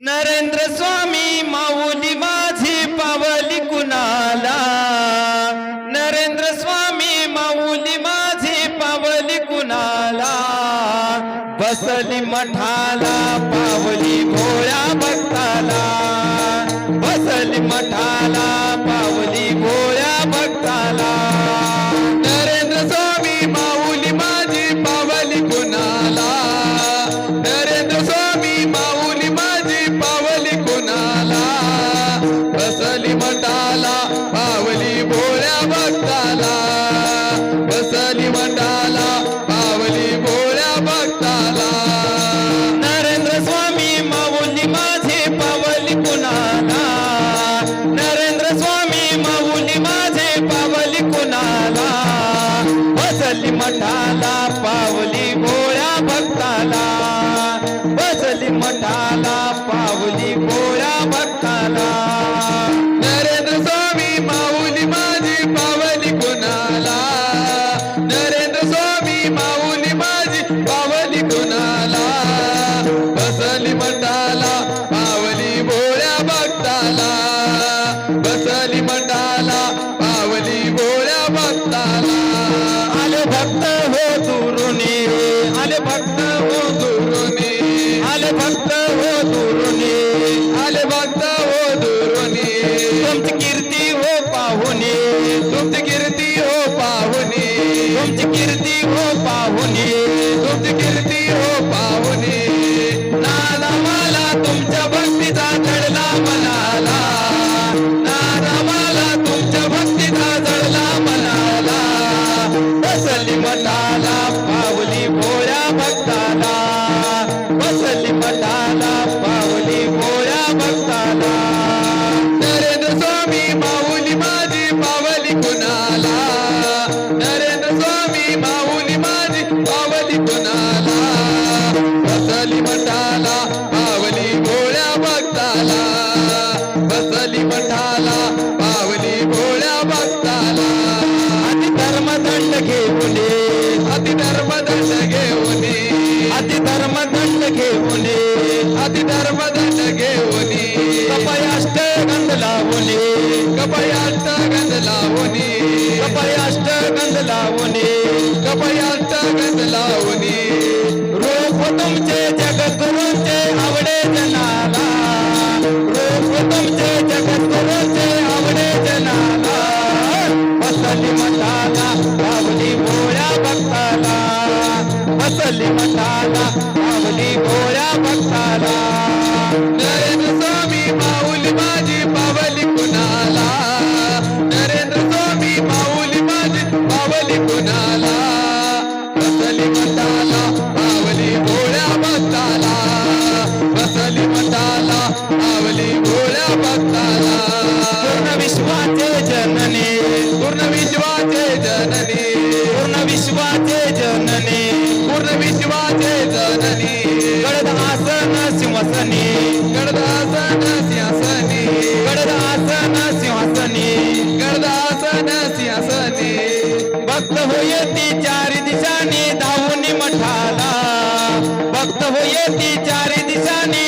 नरेंद्र स्वामी माऊली माझी पावली कुणाला? नरेंद्र स्वामी माऊली माझी पावली कुणाला? बसली मठाला पावली भोळ्या भक्ताला. बसली मठाला मठाला पावली पोळ्या भक्ताला. नरेंद्र स्वामी माऊली माझी पावली कुणाला? नरेंद्र स्वामी माऊली माझी पावली कुणाला? बसली मठाला पावली भोळ्या भक्ताला. बसली मठाला पावली भोळ्या भक्ताला. आले भक्त! आले भक्त हो दुरुनी आले भक्त हो दुरुनी तुमची कीर्ती हो पाहुणे तुमची कीर्ती हो पाहुनी. तुमची कीर्ती हो पाहुणे बसली मठाला पावली भोळ्या भक्ताला. अति धर्मदंड घेऊन अति धर्मदंड घेऊन अति धर्मदंड घेऊन सिंहासनी भक्त होय ती चारी दिशाने धावून मठाला. भक्त होय ती चारी दिशानी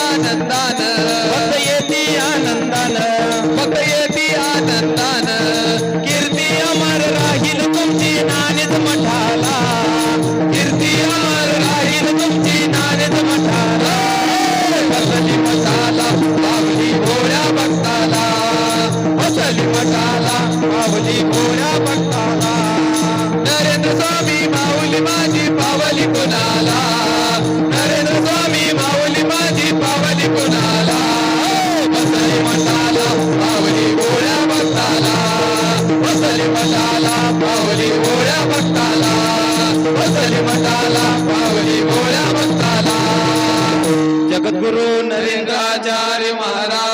आनंदान. भक्त येती आनंदान. फक्त येती आनंदान. कीर्ती अमर राहील तुमची नानेच मठाला. कीर्ती अमर राहील तुमची नानेच मठाला. बसली मठाला पावली भोळ्या भक्ताला बसली मठाला पावली पावली जगद्गुरु नरेंद्राचार्य महाराज।